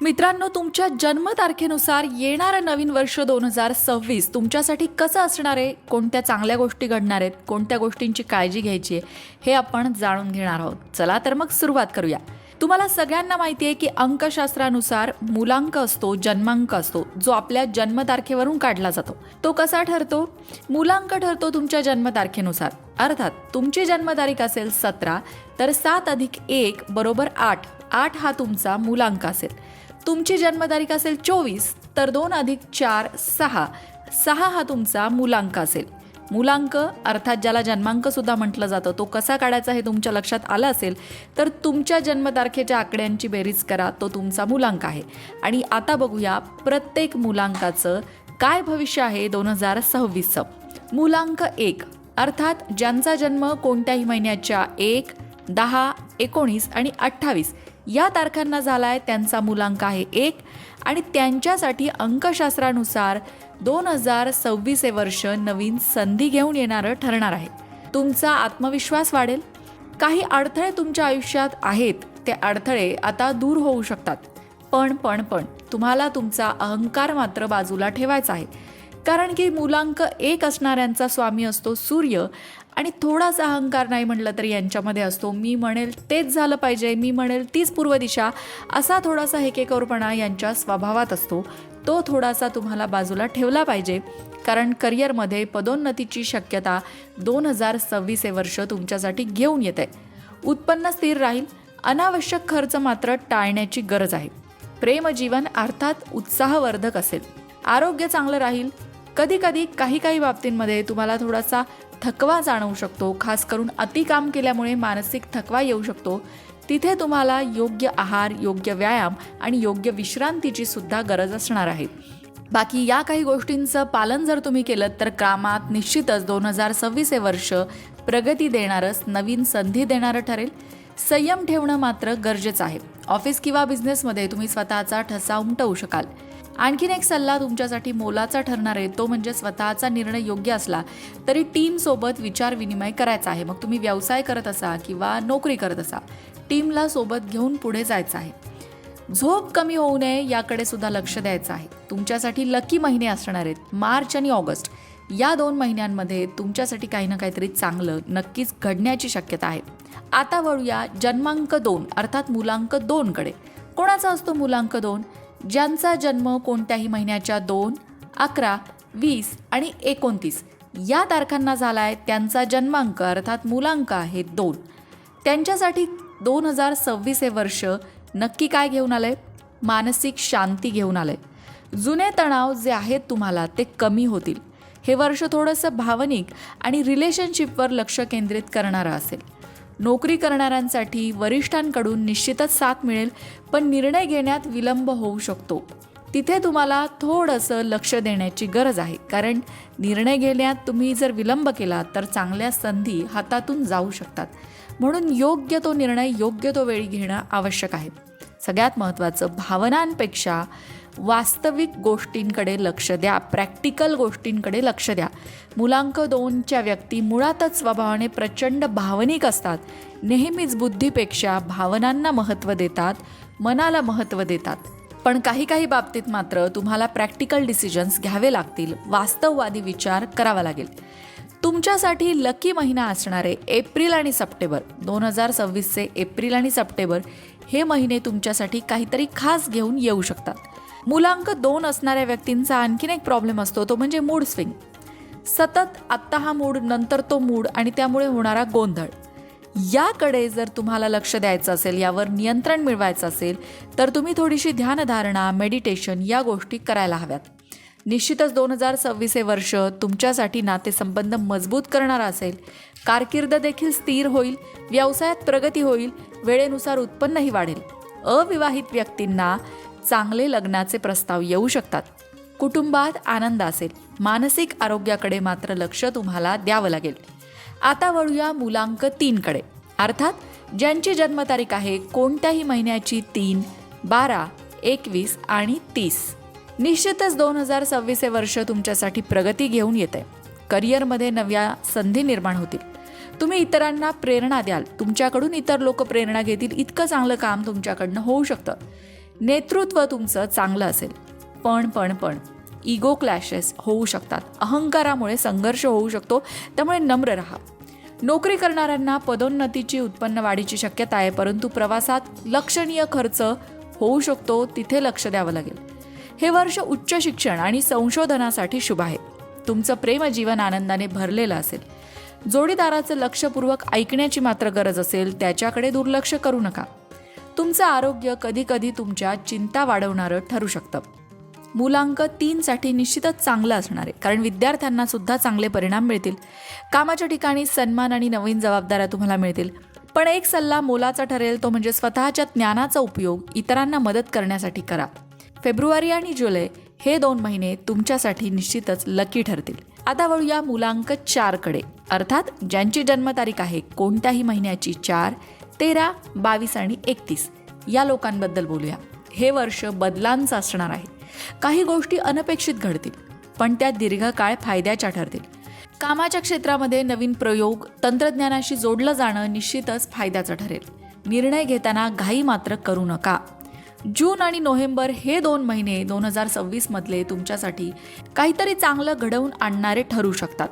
मित्रांनो तुमच्या जन्मतारखेनुसार येणारं नवीन वर्ष दोन हजार सव्वीस तुमच्यासाठी कसं असणार आहे? कोणत्या चांगल्या गोष्टी घडणार आहेत? कोणत्या गोष्टींची काळजी घ्यायची आहे? हे आपण जाणून घेणार आहोत. चला तर मग सुरुवात करूया. तुम्हाला सगळ्यांना माहिती आहे की अंकशास्त्रानुसार मुलांक असतो जन्मांक असतो जो आपल्या जन्मतारखेवरून काढला जातो. तो कसा ठरतो? मुलांक ठरतो तुमच्या जन्मतारखेनुसार. अर्थात तुमची जन्मतारीख असेल सतरा तर सात अधिक एक बरोबर आठ. आठ हा तुमचा मुलांक असेल. तुमची जन्मतारीख असेल चोवीस तर दोन अधिक चार सहा. सहा हा तुमचा मुलांक असेल. मुलांक अर्थात ज्याला जन्मांक सुद्धा म्हटलं जातं तो कसा काढायचा हे तुमच्या लक्षात आलं असेल तर तुमच्या जन्मतारखेच्या आकड्यांची बेरीज करा तो तुमचा मुलांक आहे. आणि आता बघूया प्रत्येक मुलांकाचं काय भविष्य आहे दोन हजार सव्वीसचं. मुलांक एक अर्थात ज्यांचा जन्म कोणत्याही महिन्याच्या एक दहा एकोणीस आणि अठ्ठावीस या तारखांना झाला आहे त्यांचा मुलांक आहे एक. आणि त्यांच्यासाठी अंकशास्त्रानुसार दोन हजार सव्वीस हे वर्ष नवीन संधी घेऊन येणारं ठरणार आहे. तुमचा आत्मविश्वास वाढेल. काही अडथळे तुमच्या आयुष्यात आहेत ते अडथळे आता दूर होऊ शकतात. पण पण पण तुम्हाला तुमचा अहंकार मात्र बाजूला ठेवायचा आहे. कारण की मुलांक एक असणाऱ्यांचा स्वामी असतो सूर्य आणि थोडासा अहंकार नाही म्हटलं तरी यांच्यामध्ये असतो. मी म्हणेल तेच झालं पाहिजे मी म्हणेल तीच पूर्व दिशा असा थोडासा हेकेकोरपणा यांच्या स्वभावात असतो. तो थोडासा तुम्हाला बाजूला ठेवला पाहिजे. कारण करिअरमध्ये पदोन्नतीची शक्यता दोन हजार सव्वीस हे वर्ष तुमच्यासाठी घेऊन येत. आहे उत्पन्न स्थिर राहील अनावश्यक खर्च मात्र टाळण्याची गरज आहे. प्रेमजीवन अर्थात उत्साहवर्धक असेल. आरोग्य चांगलं राहील कधी कधी काही काही बाबतींमध्ये तुम्हाला थोडासा थकवा जाणवू शकतो. खास करून अति काम केल्यामुळे मानसिक थकवा येऊ शकतो. तिथे तुम्हाला योग्य आहार योग्य व्यायाम आणि योग्य विश्रांतीची सुद्धा गरज असणार आहे. बाकी या काही गोष्टींचं पालन जर तुम्ही केलं तर कामात निश्चितच दोन हजार सव्वीस हे वर्ष प्रगती देणारच नवीन संधी देणारं ठरेल. संयम ठेवणं मात्र गरजेचं आहे. ऑफिस किंवा बिझनेसमध्ये तुम्ही स्वतःचा ठसा उमटवू शकाल. आणखीन एक सल्ला तुमच्यासाठी मोलाचा ठरणार आहे. तो म्हणजे स्वतःचा निर्णय योग्य असला तरी टीमसोबत विचार विनिमय करायचा आहे. मग तुम्ही व्यवसाय करत असा किंवा नोकरी करत असा टीमला सोबत घेऊन पुढे जायचं आहे. झोप कमी होऊ नये याकडे सुद्धा लक्ष द्यायचं आहे. तुमच्यासाठी लकी महिने असणार आहेत. मार्च आणि ऑगस्ट या दोन महिन्यांमध्ये तुमच्यासाठी काही ना काहीतरी चांगलं नक्कीच घडण्याची शक्यता आहे. आता वळूया जन्मांक दोन अर्थात मुलांक दोनकडे. कोणाचा असतो मुलांक दोन? ज्यांचा जन्म कोणत्याही महिन्याच्या दोन अकरा वीस आणि एकोणतीस या तारखांना झाला आहे त्यांचा जन्मांक अर्थात मुलांक आहे दोन. त्यांच्यासाठी दोन हजार सव्वीस हे वर्ष नक्की काय घेऊन आलंय? मानसिक शांती घेऊन आलंय. जुने तणाव जे आहेत तुम्हाला ते कमी होतील. हे वर्ष थोडंसं भावनिक आणि रिलेशनशिपवर लक्ष केंद्रित करणारं असेल. नोकरी करणाऱ्यांसाठी वरिष्ठांकडून निश्चितच साथ मिळेल पण निर्णय घेण्यात विलंब होऊ शकतो. तिथे तुम्हाला थोडंसं लक्ष देण्याची गरज आहे कारण निर्णय घेण्यात तुम्ही जर विलंब केला तर चांगल्या संधी हातातून जाऊ शकतात. म्हणून योग्य तो निर्णय योग्य तो वेळी घेणं आवश्यक आहे. सगळ्यात महत्त्वाचं भावनांपेक्षा वास्तविक गोष्टींकडे लक्ष द्या प्रॅक्टिकल गोष्टींकडे लक्ष द्या. मुलांक दोनच्या व्यक्ती मुळातच स्वभावाने प्रचंड भावनिक असतात. नेहमीच बुद्धीपेक्षा भावनांना महत्त्व देतात मनाला महत्त्व देतात. पण काही काही बाबतीत मात्र तुम्हाला प्रॅक्टिकल डिसिजन्स घ्यावे लागतील वास्तववादी विचार करावा लागेल. तुमच्यासाठी लकी महिना असणारे एप्रिल आणि सप्टेंबर दोन हजार सव्वीसचे एप्रिल आणि सप्टेंबर हे महिने तुमच्यासाठी काहीतरी खास घेऊन येऊ शकतात. मुलांक दोन असणाऱ्या व्यक्तींचा आणखीन एक प्रॉब्लेम असतो तो म्हणजे मूड स्विंग सतत आत्ता हा मूड नंतर तो मूड आणि त्यामुळे होणारा गोंधळ. याकडे जर तुम्हाला लक्ष द्यायचं असेल यावर नियंत्रण मिळवायचं असेल तर तुम्ही थोडीशी ध्यानधारणा मेडिटेशन या गोष्टी करायला हव्यात. निश्चितच दोन हजार सव्वीस हे वर्ष तुमच्यासाठी नातेसंबंध मजबूत करणारा असेल. कारकीर्द देखील स्थिर होईल व्यवसायात प्रगती होईल वेळेनुसार उत्पन्नही वाढेल. अविवाहित व्यक्तींना चांगले लग्नाचे प्रस्ताव येऊ शकतात. कुटुंबात आनंद असेल. मानसिक आरोग्याकडे मात्र लक्ष तुम्हाला द्यावं लागेल. आता वळूया मुलांक तीनकडे. अर्थात ज्यांची जन्मतारीख आहे कोणत्याही महिन्याची तीन बारा एकवीस आणि तीस. निश्चितच दोन हजार सव्वीस हे वर्ष तुमच्यासाठी प्रगती घेऊन येते. आहे करिअरमध्ये नव्या संधी निर्माण होतील. तुम्ही इतरांना प्रेरणा द्याल. तुमच्याकडून इतर लोक प्रेरणा घेतील. इतकं चांगलं काम तुमच्याकडनं होऊ शकतं. नेतृत्व तुमचं चांगलं असेल. पण पण पण इगो क्लॅशेस होऊ शकतात. अहंकारामुळे संघर्ष होऊ शकतो. त्यामुळे नम्र राहा. नोकरी करणाऱ्यांना पदोन्नतीची उत्पन्न वाढीची शक्यता आहे परंतु प्रवासात लक्षणीय खर्च होऊ शकतो. तिथे लक्ष द्यावं लागेल. हे वर्ष उच्च शिक्षण आणि संशोधनासाठी शुभ आहे. तुमचं प्रेमजीवन आनंदाने भरलेलं असेल. जोडीदाराचं लक्षपूर्वक ऐकण्याची मात्र गरज असेल. त्याच्याकडे दुर्लक्ष करू नका. तुमचं आरोग्य कधीकधी तुमच्या चिंता वाढवणारं ठरू शकतं. मुलांक तीनसाठी निश्चितच चांगलं असणार आहे कारण विद्यार्थ्यांना सुद्धा चांगले परिणाम मिळतील. कामाच्या ठिकाणी सन्मान आणि नवीन जबाबदाऱ्या तुम्हाला मिळतील. पण एक सल्ला मोलाचा ठरेल तो म्हणजे स्वतःच्या ज्ञानाचा उपयोग इतरांना मदत करण्यासाठी करा. फेब्रुवारी आणि जुलै हे दोन महिने तुमच्यासाठी निश्चितच लकी ठरतील. आता वळूया मुलांक चारकडे. अर्थात ज्यांची जन्मतारीख आहे कोणत्याही महिन्याची चार तेरा बावीस आणि एकतीस. या लोकांबद्दल बोलूया. हे वर्ष बदलांचं असणार आहे. काही गोष्टी अनपेक्षित घडतील पण त्या दीर्घकाळ फायद्याच्या ठरतील. कामाच्या क्षेत्रामध्ये नवीन प्रयोग तंत्रज्ञानाशी जोडलं जाणं निश्चितच फायद्याचं ठरेल. निर्णय घेताना घाई मात्र करू नका. जून आणि नोव्हेंबर हे दोन महिने दोन हजार सव्वीसमधले तुमच्यासाठी काहीतरी चांगलं घडवून आणणारे ठरू शकतात.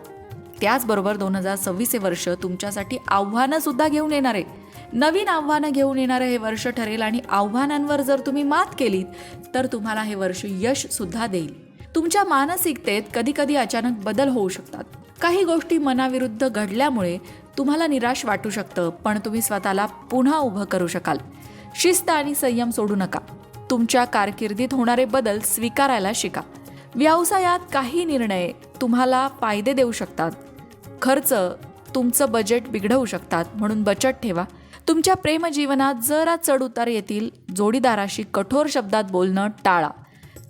त्याचबरोबर दोन हजार सव्वीस हे वर्ष तुमच्यासाठी आव्हानंसुद्धा घेऊन येणार. आहे नवीन आव्हानं घेऊन येणारं हे वर्ष ठरेल आणि आव्हानांवर जर तुम्ही मात केलीत तर तुम्हाला हे वर्ष यश सुद्धा देईल. तुमच्या मानसिकतेत कधी कधी अचानक बदल होऊ शकतात. काही गोष्टी मनाविरुद्ध घडल्यामुळे तुम्हाला निराश वाटू शकतं पण तुम्ही स्वतःला पुन्हा उभं करू शकाल. शिस्त आणि संयम सोडू नका. तुमच्या कारकिर्दीत होणारे बदल स्वीकारायला शिका. व्यवसायात काही निर्णय तुम्हाला फायदे देऊ शकतात. खर्च तुमचं बजेट बिघडवू शकतात म्हणून बचत ठेवा. तुमच्या प्रेमजीवनात जरा चढ उतार येतील जोडीदाराशी कठोर शब्दात बोलणं टाळा.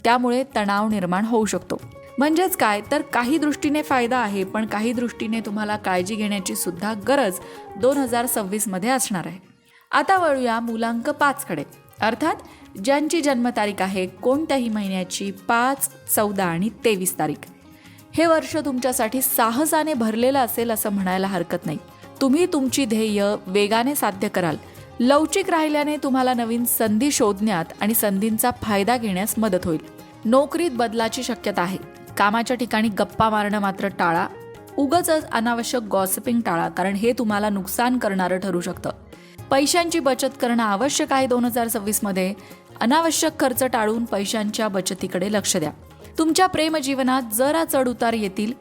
त्यामुळे तणाव निर्माण होऊ शकतो. म्हणजेच काय? तर काही दृष्टीने फायदा आहे पण काही दृष्टीने तुम्हाला काळजी घेण्याची सुद्धा गरज दोन हजार सव्वीसमध्ये असणार आहे. आता वळूया मुलांक पाचकडे अर्थात ज्यांची जन्मतारीख आहे कोणत्याही महिन्याची पाच चौदा आणि तेवीस तारीख. हे वर्ष तुमच्यासाठी साहसाने भरलेलं असेल असं म्हणायला हरकत नाही. तुम्ही तुमची ध्येय वेगाने साध्य कराल. लवचिक राहिल्याने तुम्हाला नवीन संधी शोधण्यात आणि संधींचा फायदा घेण्यास मदत होईल. नोकरीत बदलाची शक्यता आहे. कामाच्या ठिकाणी गप्पा मारणं मात्र टाळा. उगच अनावश्यक गॉसिपिंग टाळा कारण हे तुम्हाला नुकसान करणारं ठरू शकतं. पैशांची बचत करणं आवश्यक आहे दोन हजार सव्वीसमध्ये अनावश्यक खर्च टाळून पैशांच्या बचतीकडे लक्ष द्या. तुमच्या प्रेमजीवनात जरा चढ उतार येतील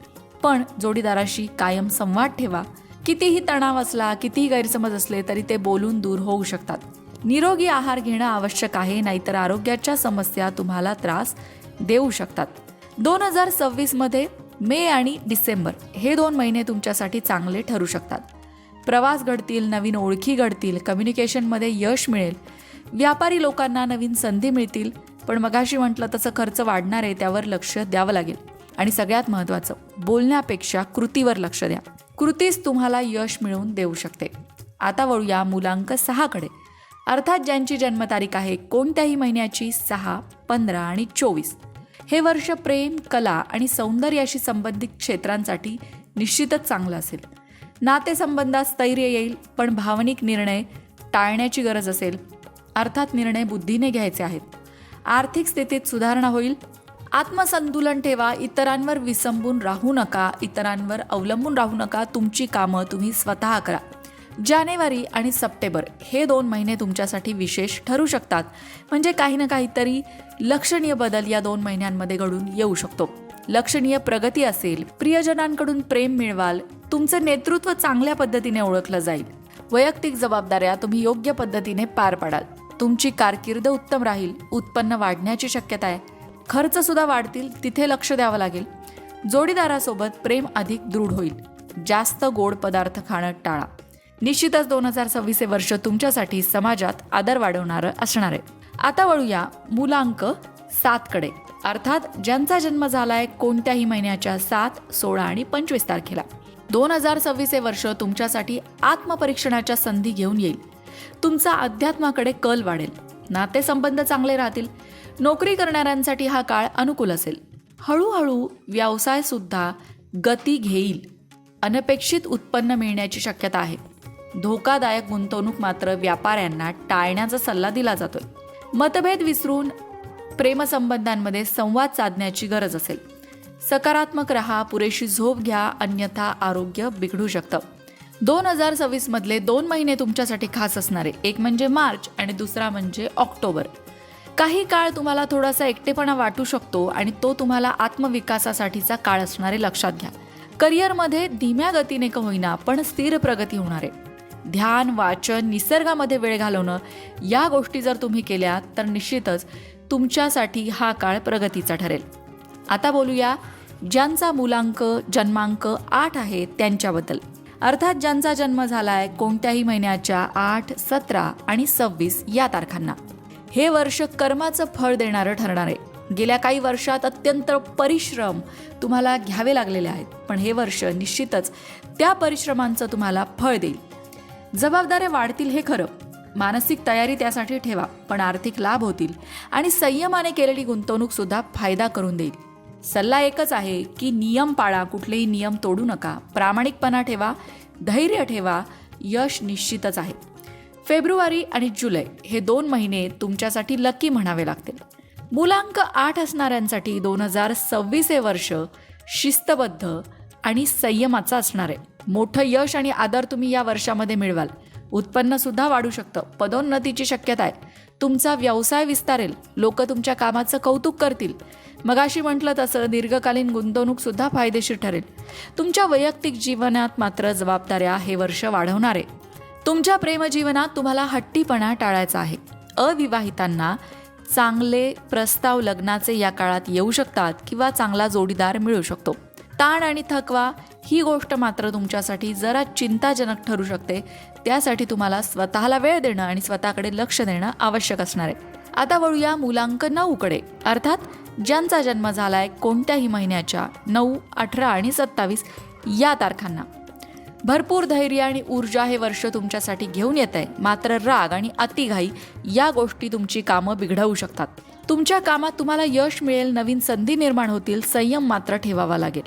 पण जोडीदाराशी कायम संवाद ठेवा. कितीही तणाव असला कितीही गैरसमज असले तरी ते बोलून दूर होऊ शकतात. निरोगी आहार घेणं आवश्यक आहे नाहीतर आरोग्याच्या समस्या तुम्हाला त्रास देऊ शकतात. दोन हजार सव्वीसमध्ये मे आणि डिसेंबर हे दोन महिने तुमच्यासाठी चांगले ठरू शकतात. प्रवास घडतील नवीन ओळखी घडतील कम्युनिकेशनमध्ये यश मिळेल. व्यापारी लोकांना नवीन संधी मिळतील पण मगाशी म्हटलं तसं खर्च वाढणार आहे त्यावर लक्ष द्यावं लागेल. आणि सगळ्यात महत्त्वाचं बोलण्यापेक्षा कृतीवर लक्ष द्या. कृतीच तुम्हाला यश मिळवून देऊ शकते. आता वळूया मुलांक सहाकडे. अर्थात ज्यांची जन्मतारीख आहे कोणत्याही महिन्याची सहा पंधरा आणि चोवीस. हे वर्ष प्रेम कला आणि सौंदर्याशी संबंधित क्षेत्रांसाठी निश्चितच चांगलं असेल. नातेसंबंधात स्थैर्य येईल पण भावनिक निर्णय टाळण्याची गरज असेल. अर्थात निर्णय बुद्धीने घ्यायचे आहेत. आर्थिक स्थितीत सुधारणा होईल आत्मसंतुलन ठेवा इतरांवर विसंबून राहू नका इतरांवर अवलंबून राहू नका तुमची कामं तुम्ही स्वतः करा. जानेवारी आणि सप्टेंबर हे दोन महिने तुमच्यासाठी विशेष ठरू शकतात. म्हणजे काही ना काहीतरी लक्षणीय बदल या दोन महिन्यांमध्ये घडून येऊ शकतो. लक्षणीय प्रगती असेल प्रियजनांकडून प्रेम मिळवाल तुमचं नेतृत्व चांगल्या पद्धतीने ओळखलं जाईल. वैयक्तिक जबाबदाऱ्या तुम्ही योग्य पद्धतीने पार पाडाल. तुमची कारकीर्द उत्तम राहील उत्पन्न वाढण्याची शक्यता आहे. खर्चसुद्धा वाढतील तिथे लक्ष द्यावं लागेल. जोडीदारासोबत प्रेम अधिक दृढ होईल. जास्त गोड पदार्थ खाणं टाळा. निश्चितच दोन हजार सव्वीस हे वर्ष तुमच्यासाठी समाजात आदर वाढवणारं असणार आहे. आता वळूया मुलांक सातकडे. अर्थात ज्यांचा जन्म झालाय कोणत्याही महिन्याच्या सात सोळा आणि पंचवीस तारखेला. दोन हजार सव्वीस हे वर्ष तुमच्यासाठी आत्मपरीक्षणाच्या संधी घेऊन येईल. तुमचा अध्यात्माकडे कल वाढेल. नातेसंबंध चांगले राहतील. नोकरी करणाऱ्यांसाठी हा काळ अनुकूल असेल. हळूहळू व्यवसाय सुद्धा गती घेईल. अनपेक्षित उत्पन्न मिळण्याची शक्यता आहे. धोकादायक गुंतवणूक मात्र व्यापाऱ्यांना टाळण्याचा सल्ला दिला जातोय. मतभेद विसरून प्रेमसंबंधांमध्ये संवाद साधण्याची गरज असेल. सकारात्मक रहा पुरेशी झोप घ्या अन्यथा आरोग्य बिघडू शकतं. दोन हजार सव्वीस मधले दोन महिने तुमच्यासाठी खास असणारे. एक म्हणजे मार्च आणि दुसरा म्हणजे ऑक्टोबर. काही काळ तुम्हाला थोडासा एकटेपणा वाटू शकतो आणि तो तुम्हाला आत्मविकासासाठीचा काळ असणारे लक्षात घ्या. करिअरमध्ये धीम्या गतीने का होईना पण स्थिर प्रगती होणार आहे. ध्यान वाचन निसर्गामध्ये वेळ घालवणं या गोष्टी जर तुम्ही केल्या तर निश्चितच तुमच्यासाठी हा काळ प्रगतीचा ठरेल. आता बोलूया ज्यांचा मुलांक जन्मांक आठ आहे त्यांच्याबद्दल. अर्थात ज्यांचा जन्म झालाय कोणत्याही महिन्याच्या आठ सतरा आणि सव्वीस या तारखांना. हे वर्ष कर्माचं फळ देणारं ठरणार आहे. गेल्या काही वर्षात अत्यंत परिश्रम तुम्हाला घ्यावे लागलेले आहेत. पण हे वर्ष निश्चितच त्या परिश्रमांचं तुम्हाला फळ देईल. जबाबदाऱ्या वाढतील हे खरं. मानसिक तयारी त्यासाठी ठेवा पण आर्थिक लाभ होतील आणि संयमाने केलेली गुंतवणूक सुद्धा फायदा करून देईल. सल्ला एकच आहे की नियम पाळा कुठलेही नियम तोडू नका. प्रामाणिकपणा ठेवा धैर्य ठेवा यश निश्चितच आहे. फेब्रुवारी आणि जुलै हे दोन महिने तुमच्यासाठी लकी म्हणावे लागतील. मुलांक आठ असणाऱ्यांसाठी दोन हजार सव्वीस हे वर्ष शिस्तबद्ध आणि संयमाचं असणार आहे. मोठं यश आणि आदर तुम्ही या वर्षामध्ये मिळवाल. उत्पन्न सुद्धा वाढू शकतं. पदोन्नतीची शक्यता आहे. तुमचा व्यवसाय विस्तारेल. लोक तुमच्या कामाचं कौतुक करतील. मगाशी म्हटलं तसं दीर्घकालीन गुंतवणूक सुद्धा फायदेशीर ठरेल. तुमच्या वैयक्तिक जीवनात मात्र जबाबदाऱ्या हे वर्ष वाढवणार. आहे तुमच्या प्रेमजीवनात तुम्हाला हट्टीपणा टाळायचा आहे. अविवाहितांना चांगले प्रस्ताव लग्नाचे या काळात येऊ शकतात किंवा चांगला जोडीदार मिळू शकतो. ताण आणि थकवा ही गोष्ट मात्र तुमच्यासाठी जरा चिंताजनक ठरू शकते. त्यासाठी तुम्हाला स्वतःला वेळ देणं आणि स्वतःकडे लक्ष देणं आवश्यक असणार आहे. आता वळूया मुलांक नऊकडे. अर्थात ज्यांचा जन्म झालाय कोणत्याही महिन्याच्या नऊ अठरा आणि सत्तावीस या तारखांना. भरपूर धैर्य आणि ऊर्जा हे वर्ष तुमच्यासाठी घेऊन येत आहे मात्र राग आणि अतिघाई या गोष्टी तुमची कामं बिघडवू शकतात. तुमच्या कामात तुम्हाला यश मिळेल नवीन संधी निर्माण होतील संयम मात्र ठेवावा लागेल.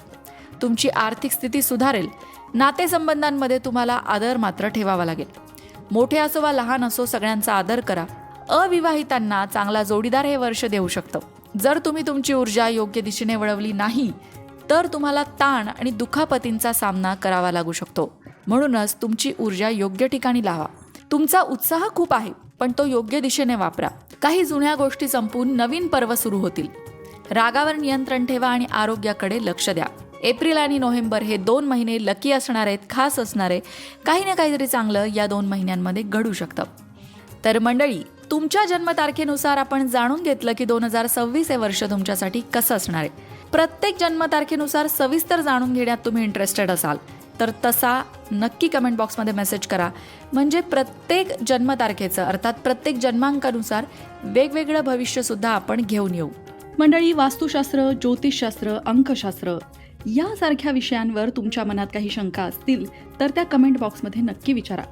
तुमची आर्थिक स्थिती सुधारेल. नातेसंबंधांमध्ये तुम्हाला आदर मात्र ठेवावा लागेल. मोठे असो वा लहान असो सगळ्यांचा आदर करा. अविवाहितांना चांगला जोडीदार हे वर्ष देऊ शकतं. जर तुम्ही तुमची ऊर्जा योग्य दिशेने वळवली नाही तर तुम्हाला ताण आणि दुखापतींचा सामना करावा लागू शकतो. म्हणूनच तुमची ऊर्जा योग्य ठिकाणी लावा. तुमचा उत्साह खूप आहे पण तो योग्य दिशेने वापरा. काही जुन्या गोष्टी संपून नवीन पर्व सुरू होतील. रागावर नियंत्रण ठेवा आणि आरोग्याकडे लक्ष द्या. एप्रिल आणि नोव्हेंबर हे दोन महिने लकी असणार आहेत खास असणारे. काही ना काहीतरी चांगलं या दोन महिन्यांमध्ये घडू शकतं. तर मंडळी तुमच्या जन्मतारखेनुसार आपण जाणून घेतलं की दोन हजार सव्वीस हे वर्ष तुमच्यासाठी कसं असणार आहे. प्रत्येक जन्मतारखेनुसार सविस्तर जाणून घेण्यात तुम्ही इंटरेस्टेड असाल. तर तसा नक्की कमेंट बॉक्समध्ये मेसेज करा. म्हणजे प्रत्येक जन्मतारखेचं अर्थात प्रत्येक जन्मांकानुसार वेगवेगळं भविष्यसुद्धा आपण घेऊन येऊ. मंडळी वास्तुशास्त्र ज्योतिषशास्त्र अंकशास्त्र यासारख्या विषयांवर तुमच्या मनात काही शंका असतील तर त्या कमेंट बॉक्समध्ये नक्की विचारा.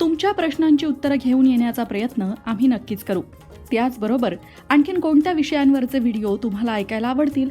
तुमच्या प्रश्नांची उत्तरं घेऊन येण्याचा प्रयत्न आम्ही नक्कीच करू. त्याचबरोबर आणखीन कोणत्या विषयांवरचे व्हिडिओ तुम्हाला ऐकायला आवडतील